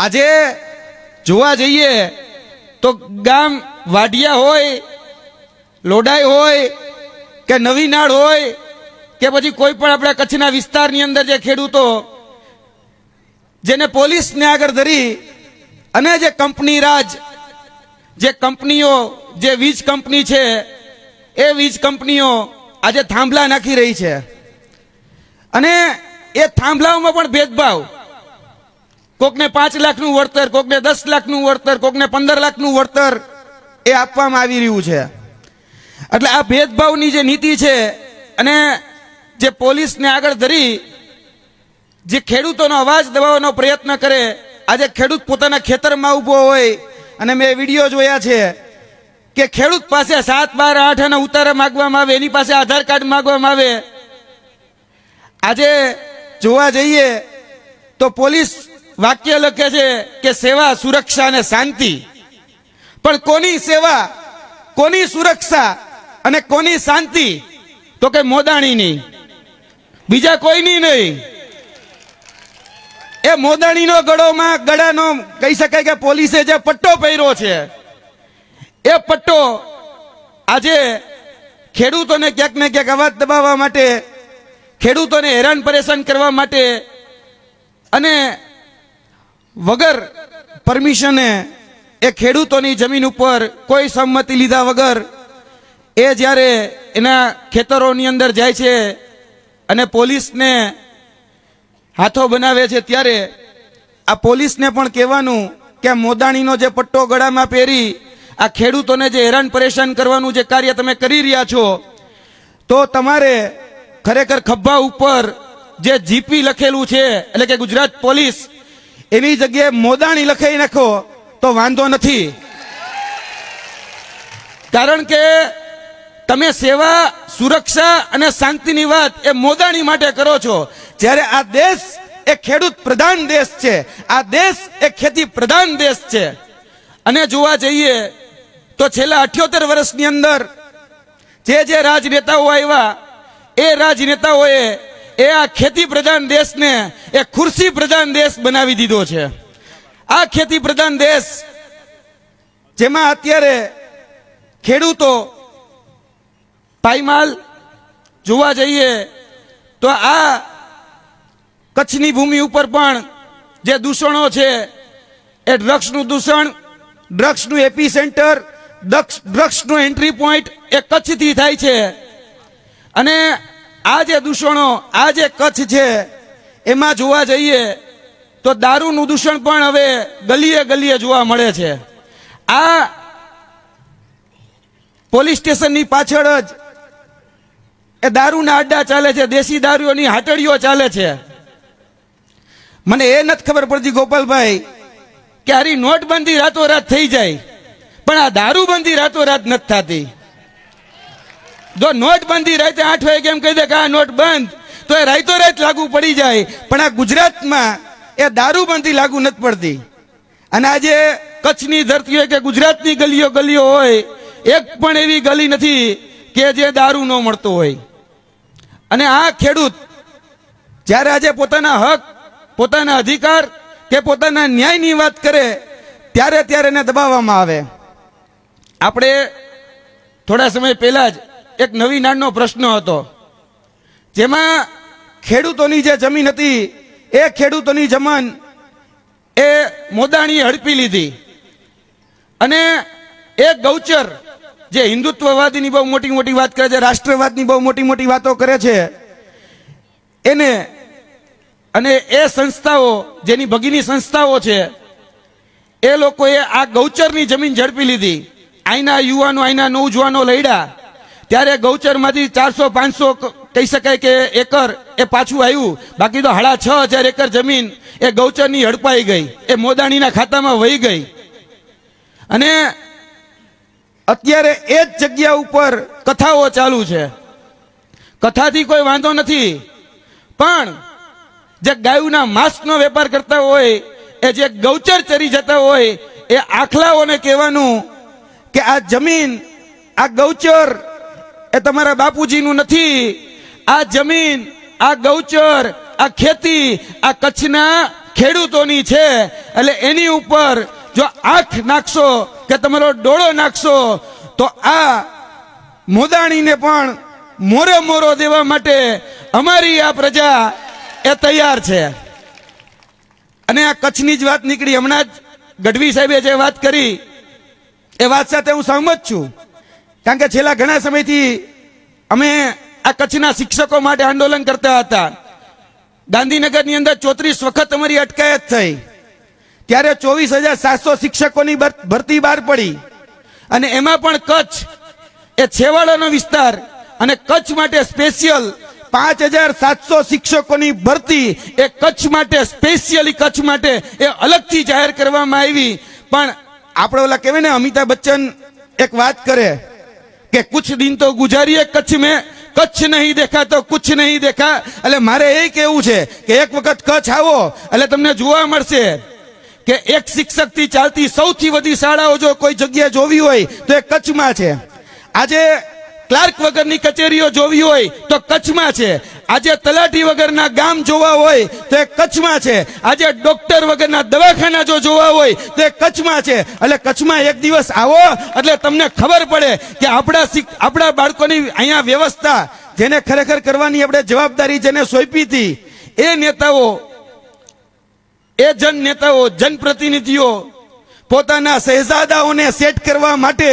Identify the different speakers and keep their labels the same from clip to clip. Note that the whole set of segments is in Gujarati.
Speaker 1: આજે જોવા જઈએ તો ગામ વાઢિયા હોય, લોડાઈ હોય કે નવીનાળ હોય કે પછી કોઈ પણ આપણા કચ્છના વિસ્તારની અંદર જે ખેડૂતો જેને પોલીસને આગળ ધરી અને જે કંપની રાજ, જે કંપનીઓ, જે વીજ કંપની છે, એ વીજ કંપનીઓ આજે થાંભલા નાખી રહી છે. અને એ થાંભલાઓમાં પણ ભેદભાવ કોકને પાંચ લાખનું વળતર, કોકને દસ લાખનું વળતર, કોકને પંદર લાખનું વળતર, એ આપવામાં આવી રહ્યું છે. એટલે આ ભેદભાવની જે નીતિ છે અને જે પોલીસને આગળ ધરી, જે ખેડૂતોનો અવાજ દબાવવાનો પ્રયત્ન કરે, આજે ખેડૂત પોતાના ખેતરમાં ઊભો હોય, અને મેં વીડિયો જોયા છે કે ખેડૂત પાસે સાત, બાર, આઠ અને ઉતારા માગવામાં આવે, એની પાસે આધાર કાર્ડ માગવામાં આવે. આજે જોવા જઈએ તો પોલીસ વાક્ય લખે છે કે સેવા, સુરક્ષા અને શાંતિ. પણ કોની સેવા, કોની સુરક્ષા અને કોની શાંતિ? તો કે મોદાણીની. બીજા કોઈની નહીં. એ મોદાણીનો ગળોમાં, ગળાનો કહી શકાય કે પોલીસે જે પટ્ટો પહેર્યો છે, એ પટ્ટો આજે ખેડૂતોને ક્યાંક ને ક્યાંક અવાજ દબાવવા માટે, ખેડૂતોને હેરાન પરેશાન કરવા માટે અને વગર પરમિશને એ ખેડૂતોની જમીન ઉપર કોઈ સંમતિ લીધા વગર એ જ્યારે એના ખેતરોની અંદર જાય છે અને પોલીસને હાથો બનાવે છે ત્યારે આ પોલીસને પણ કહેવાનું કે મોદાણીનો જે પટ્ટો ગળામાં પહેરી આ ખેડૂતોને જે હેરાન પરેશાન કરવાનું જે કાર્ય તમે કરી રહ્યા છો, તો તમારે ખરેખર ખભા ઉપર જે જીપી લખેલું છે, એટલે કે ગુજરાત પોલીસ એની જગ્યાએ મોદાણી લખાઈ નાખો, તો વાંધો નથી. કારણ કે તમે સેવા, સુરક્ષા અને શાંતિની વાત એ મોદાણી માટે કરો છો. જ્યારે આ દેશ એ ખેડૂત પ્રધાન દેશ છે, આ દેશ એ ખેતી પ્રધાન દેશ છે. અને જોવા જઈએ તો છેલ્લા અઠ્યોતેર વર્ષની અંદર જે જે રાજનેતાઓ આવ્યા, એ રાજનેતાઓએ એ આ ખેતી પ્રધાન દેશને એ ખુરશી પ્રધાન દેશ બનાવી દીધો છે. આ ખેતી પ્રધાન દેશ જેમાં અત્યારે ખેડૂતો પાયમાલ જોવા જઈએ તો આ કચ્છની ભૂમિ ઉપર પણ જે દૂષણો છે એ ડ્રગ્સનું દૂષણ, ડ્રગ્સનું એપી સેન્ટર ડ્રગ્સનું એન્ટ્રી પોઈન્ટ એ કચ્છથી થાય છે. અને આ જે દૂષણો, આ જે કચ્છ છે, એમાં જોવા જઈએ તો દારૂનું દૂષણ પણ હવે ગલીએ ગલીએ જોવા મળે છે. આ પોલીસ સ્ટેશનની પાછળ જ એ દારૂના અડ્ડા ચાલે છે, દેશી દારૂઓની હાટડીઓ ચાલે છે. મને એ નથી ખબર પડતી ગોપાલભાઈ કે આરી નોટબંધી રાતોરાત થઈ જાય, પણ આ દારૂબંધી રાતોરાત નથી થતી. જો નોટબંધી રાતે આઠ વાગે એમ કહી દે કે આ નોટ બંધ, તો એ રાતોરાત લાગુ પડી જાય. પણ આ ગુજરાતમાં એ દારૂબંધી લાગુ નથી પડતી. અને આજે કચ્છની ધરતી હોય કે ગુજરાતની ગલીઓ ગલીઓ હોય, એક પણ એવી ગલી નથી કે જે દારૂ ન મળતો હોય. અને આ ખેડૂત જ્યારે આજે પોતાના હક, પોતાના અધિકાર કે પોતાના ન્યાયની વાત કરે, ત્યારે ત્યારે એને દબાવવામાં આવે. આપણે થોડા સમય પહેલાં જ એક નવી નાળનો પ્રશ્ન હતો. જેમાં ખેડૂતોની જે જમીન હતી, એ ખેડૂતોની જમીન એ મોદાણીએ હડપી લીધી. અને એ ગૌચર જે હિન્દુત્વવાદીની બહુ મોટી મોટી વાત કરે છે, રાષ્ટ્રવાદની બહુ મોટી મોટી વાતો કરે છે, એને અને એ સંસ્થાઓ, જેની ભગીની સંસ્થાઓ છે, એ લોકોએ આ ગૌચરની જમીન ઝડપી લીધી. અહીંના યુવાનો અહીંના નવજુવાનો લડ્યા ત્યારે ગૌચરમાંથી ચારસો, પાંચસો કહી શકાય કે એકર એ પાછું આવ્યું. બાકી તો હાડા છ હજાર એકર જમીન એ ગૌચરની હડપાઈ ગઈ. એ મોદાણીના ખાતામાં વહી ગઈ. અને અત્યારે એ જ જગ્યા ઉપર કથાઓ ચાલુ છે. કથાથી કોઈ વાંધો નથી. પણ જે ગાયુના માંસનો વેપાર કરતા હોય, એ જે ગૌચર ચરી જતા હોય, એ આખલાઓને કહેવાનું કે આ જમીન, આ ગૌચર એ તમારા બાપુજીનું નથી. આ જમીન, આ ગૌચર, આ ખેતી, આ કચ્છના ખેડૂતોની છે. એટલે એની ઉપર જો આંખ નાખશો કે તમારો ડોળો નાખશો, તો આ મોદાણીને પણ મોરે મોરો દેવા માટે અમારી આ પ્રજા એ તૈયાર છે. અને આ કચ્છની જ વાત નીકળી. હમણાં જ ગઢવી સાહેબે જે વાત કરી, એ વાત સાથે હું સહમત છું. કારણ કે છેલ્લા ઘણા સમયથી અમે આ કચ્છના શિક્ષકો માટે આંદોલન કરતા હતા. ગાંધીનગરની અંદર ચોત્રીસ વખત અમારી અટકાયત થઈ. ત્યારે ચોવીસ હજાર સાતસો શિક્ષકોની ભરતી બહાર પડી. અને એમાં પણ કચ્છ એ છેવાડાનો વિસ્તાર અને કચ્છ માટે સ્પેશિયલ પાંચ હજાર સાતસો શિક્ષકોની ભરતી એ કચ્છ માટે, સ્પેશિયલી કચ્છ માટે એ અલગથી જાહેર કરવામાં આવી. પણ આપણે ઓલા કહેવાય ને, અમિતાભ બચ્ચન એક વાત કરે કે કુછ દિન તો ગુજારીએ, કચ્છ મેં, કચ્છ નહીં દેખા તો કુછ નહીં દેખા. એટલે મારે એ કહેવું છે કે એક વખત કચ્છ આવો, એટલે તમને જોવા મળશે કે એક શિક્ષકથી ચાલતી સૌથી વધી શાળાઓ જો કોઈ જગ્યાએ જોવી હોય, તો એ કચ્છમાં છે. આજે ક્લાર્ક વગરની કચેરીઓ જોવી હોય, તો કચ્છમાં છે. આજે તલાટી વગરના ગામ જોવા હોય તો એ કચ્છમાં છે. આજે ડોક્ટર વગરના દવાખાના જો જોવા હોય તો એ કચ્છમાં છે. એટલે કચ્છમાં એક દિવસ આવો, એટલે તમને ખબર પડે કે આપણા આપણા બાળકોની અહીંયા વ્યવસ્થા, જેને ખરેખર કરવાની આપણે જવાબદારી જેને સોંપી હતી, એ નેતાઓ, એ જન નેતાઓ, જનપ્રતિનિધિઓ, પોતાના શહેજાદાઓને સેટ કરવા માટે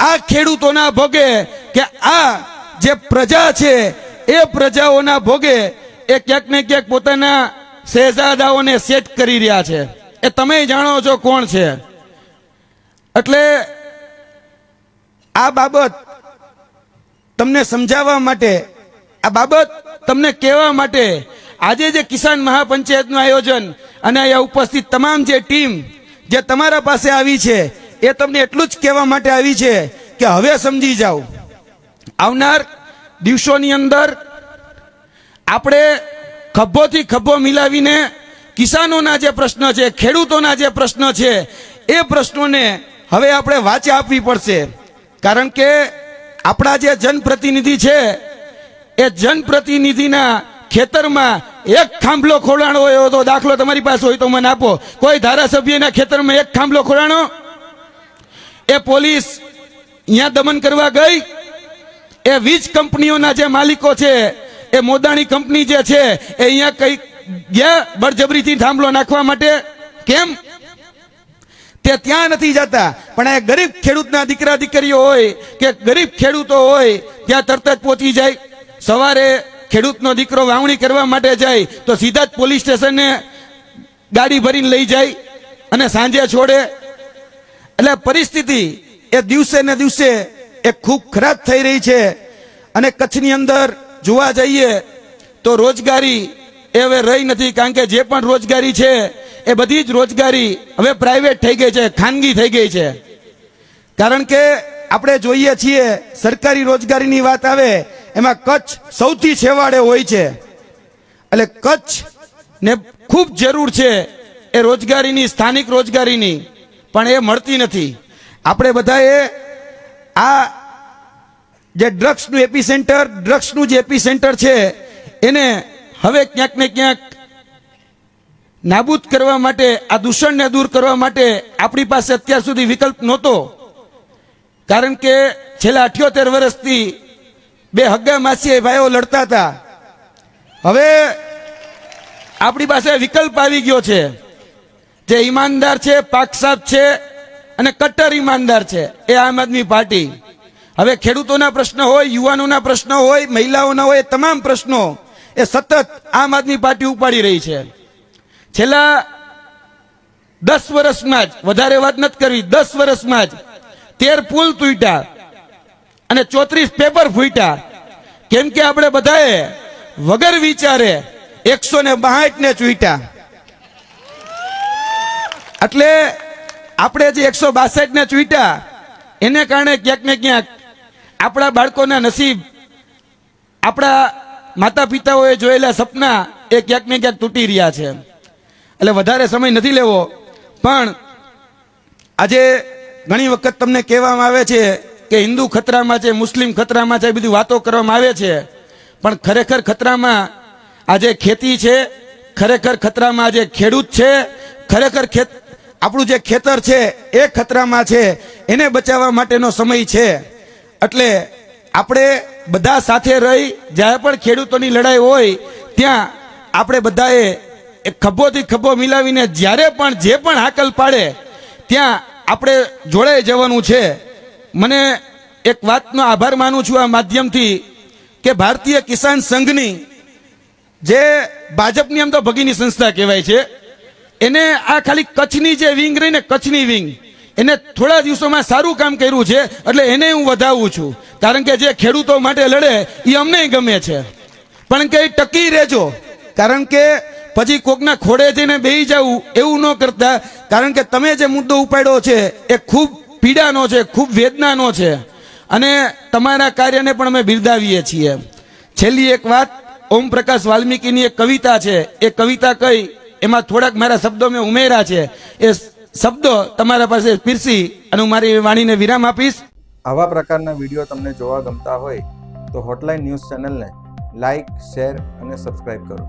Speaker 1: આ ખેડૂતોના ભોગે કે આ જે પ્રજા છે એ પ્રજાઓના ભોગે એ ક્યાંક ને ક્યાંક પોતાના શહેજાદાઓને સેટ કરી રહ્યા છે. એ તમે જાણો છો કોણ છે? એટલે આ બાબત તમને સમજાવવા માટે, આ બાબત તમને કહેવા માટે આજે જે કિસાન મહાપંચાયતનું આયોજન અને અહીંયા ઉપસ્થિત તમામ જે ટીમ જે તમારા પાસે આવી છે, એ તમને એટલું જ કહેવા માટે આવી છે કે હવે સમજી જાઓ. આવનાર દિવસોની અંદર આપણે ખભોથી ખભો મિલાવીને કિસાનોના જે પ્રશ્ન છે, ખેડૂતોના જે પ્રશ્ન છે, એ પ્રશ્નોને હવે આપણે વાચા આપવી પડશે. કારણ કે આપણા જે જનપ્રતિનિધિ છે, એ જનપ્રતિનિધિના ખેતરમાં એક ખાંભલો ખોલાણો હોય તો દાખલો તમારી પાસે હોય તો મને આપો. કોઈ ધારાસભ્યના ખેતરમાં એક ખાંભલો ખોલાણો એ પોલીસ અહીંયા દમન કરવા ગઈ એ વીજ કંપનીઓના જે માલિકો છે, એ મોદાણી કંપની જે છે, એ અહીંયા કઈ ગયા બળજબરીથી થાંભલો નાખવા માટે? કેમ? તે ત્યાં નથી જતા. પણ આ ગરીબ ખેડૂતના દીકરા દીકરીઓ હોય કે ગરીબ ખેડૂતો હોય, ત્યાં તરત જ પહોંચી જાય. સવારે ખેડૂતનો દીકરો વાવણી કરવા માટે જાય, તો સીધા જ પોલીસ સ્ટેશનને ગાડી ભરીને લઈ જાય અને સાંજે છોડે. એટલે પરિસ્થિતિ એ દિવસે ને દિવસે એ ખૂબ ખરાબ થઈ રહી છે. અને કચ્છની અંદર જોવા જઈએ તો રોજગારી એ હવે રહી નથી, કારણ કે જે પણ રોજગારી છે એ બધી જ રોજગારી હવે પ્રાઇવેટ થઈ ગઈ છે, ખાનગી થઈ ગઈ છે. કારણ કે આપણે જોઈએ છીએ સરકારી રોજગારીની વાત આવે, એમાં કચ્છ સૌથી છેવાડે હોય છે. એટલે કચ્છ ને ખૂબ જરૂર છે એ રોજગારીની, સ્થાનિક રોજગારીની, પણ એ મળતી નથી. આપણે બધાએ આ જે ડ્રગ્સનું એપી સેન્ટર ડ્રગ્સનું જે એપી સેન્ટર છે, એને હવે ક્યાંક ને ક્યાંક નાબૂદ કરવા માટે, આ દૂષણને દૂર કરવા માટે આપણી પાસે અત્યાર સુધી વિકલ્પ નહોતો. કારણ કે છેલ્લા અઠ્યોતેર વર્ષથી બે હગ્ગા માસીએ ભાઈઓ લડતા હતા. હવે આપણી પાસે વિકલ્પ આવી ગયો છે. જે ઈમાનદાર છે પાકસાબ છે અને કટ્ટર ઈમાનદાર છે. એ આમ આદમી પાર્ટી. હવે ખેડૂતોના પ્રશ્ન હોય, યુવાનોના પ્રશ્ન હોય, મહિલાઓના હોય તમામ પ્રશ્નો એ સતત આમ આદમી પાર્ટી ઉપાડી રહી છે. છેલ્લા દસ વર્ષમાં જ, વધારે વાત નથી કરવી દસ વર્ષમાં જ તેર પુલ તૂટ્યા અને ચોત્રીસ પેપર ફૂટ્યા. કેમ કે આપણે બધાએ વગર વિચારે એકસો ને બાહઠ ને ચૂંટ્યા. એટલે આપણે જે એકસો બાસઠ ને ચૂંટ્યા, એને કારણે ક્યાંક ને ક્યાંક આપણા બાળકોના નસીબ, આપણા માતા પિતાઓએ જોયેલા સપના એ ક્યાંક ને ક્યાંક તૂટી રહ્યા છે. એટલે વધારે સમય નથી લેવો. પણ આજે ઘણી વખત તમને કહેવામાં આવે છે કે હિન્દુ ખતરામાં છે, મુસ્લિમ ખતરામાં છે બધી વાતો કરવામાં આવે છે. પણ ખરેખર ખતરામાં આજે ખેતી છે, ખરેખર ખતરામાં આજે ખેડૂત છે, ખરેખર ખેત આપણું જે ખેતર છે એ ખતરામાં છે. એને બચાવવા માટેનો સમય છે. એટલે આપણે બધા સાથે રહી, જ્યારે પણ ખેડૂતોની લડાઈ હોય, ત્યાં આપણે બધાએ એક ખભોથી ખભો મિલાવીને જ્યારે પણ જે પણ હાકલ પાડે, ત્યાં આપણે જોડે જવાનું છે. મને એક વાતનો આભાર માનું છું આ માધ્યમથી કે ભારતીય કિસાન સંઘની જે ભાજપની આમ તો ભગીની સંસ્થા કહેવાય છે, એને આ ખાલી કચ્છની જે વિંગ રહી ને કચ્છની વિંગ એને થોડા દિવસોમાં સારું કામ કર્યું છે, એટલે એને હું વધાવું છું. કારણ કે જે ખેડૂતો માટે લડે, એ અમને ગમે છે. પણ કે ટકી રહેજો. કારણ કે પછી કોકના ખોડે જઈને બેહી જવું એવું ન કરતા. કારણ કે તમે જે મુદ્દો ઉપાડ્યો છે, એ ખૂબ પીડાનો છે, ખૂબ વેદનાનો છે. અને તમારા કાર્યને પણ અમે બિરદાવીએ છીએ. છેલ્લી એક વાત ઓમ પ્રકાશ વાલ્મીકીની એક કવિતા છે. એ કવિતા કઈ, એમાં થોડાક મારા શબ્દો મેં ઉમેર્યા છે. એ શબ્દો તમારા પાસે પીરસી અને હું મારી વાણીને વિરામ આપીશ.
Speaker 2: આવા પ્રકારના વીડિયો તમને જોવા ગમતા હોય તો હોટલાઇન ન્યૂઝ ચેનલને લાઇક શેર અને સબસ્ક્રાઇબ કરો.